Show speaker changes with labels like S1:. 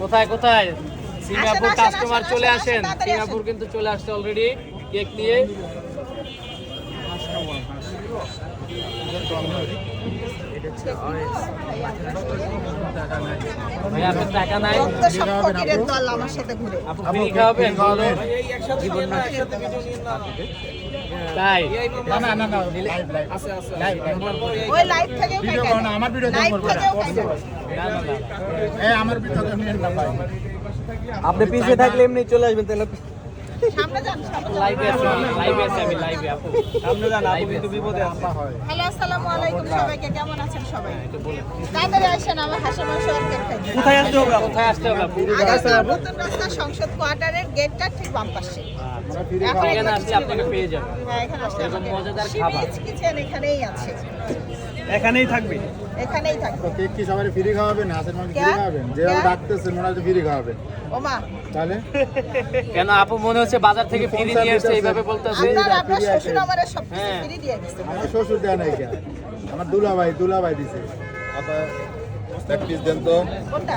S1: কোথায় কোথায়? Singapore customer চলে
S2: আসেন,
S1: সিঙ্গাপুর কিন্তু চলে আসছে অলরেডি কেক নিয়ে।
S2: আমার
S3: ভিডিও না। না।
S1: না না
S3: আমার ভিডিও নিয়ে না ভাই
S4: আপনি পিছিয়ে থাকলে এমনি চলে আসবেন তাহলে
S2: সামনে যান
S1: লাইভে আছি লাইভে আছি আমি লাইভে আপু।
S4: সামনে যান আপনি কিন্তু বিপদে আছেন।
S2: হ্যালো আসসালামু আলাইকুম সবাইকে কেমন আছেন সবাই? তাড়াতাড়ি আসেন আমার হাসি মাংস আর কেক খাই
S4: কোথায় আসতে হবে
S1: কোথায় আসতে হবে আপু?
S2: নতুন রাস্তা সংসদ কোয়ার্টারের গেটটা ঠিক বাম পাশে। এখন
S1: এখানে আসলে আপনাকে পেয়ে যাবেন।
S2: হ্যাঁ এখানে আসলে
S1: মজাদার খাবার।
S2: কিচেন এখানেই আছে।
S4: এখানেই থাকবে।
S2: এখানেই থাকবে।
S3: তো কেক কি সবাই ফ্রি খাওয়াবেন? হাঁসের মাংস ফ্রি খাওয়াবেন? যেভাবে
S2: ক্যা?
S3: ডাকতেছেন মনে হয় ফ্রি খাওয়াবেন।
S2: ওমা।
S3: তাহলে?
S1: কেন আপু মনে হচ্ছে বাজার থেকে ফিরে নিয়ে আসছে এইভাবে বলতেছে?
S2: আপনার আপনার শ্বশুর আমার সব কিছু
S1: হ্যাঁ।
S2: ফ্রি দিয়ে গেছে
S3: আমার শ্বশুর দেয় নাই কেন আমার দুলা ভাই দুলা ভাই দিছে।
S5: আপা এক পিস দেন তো
S2: কোনটা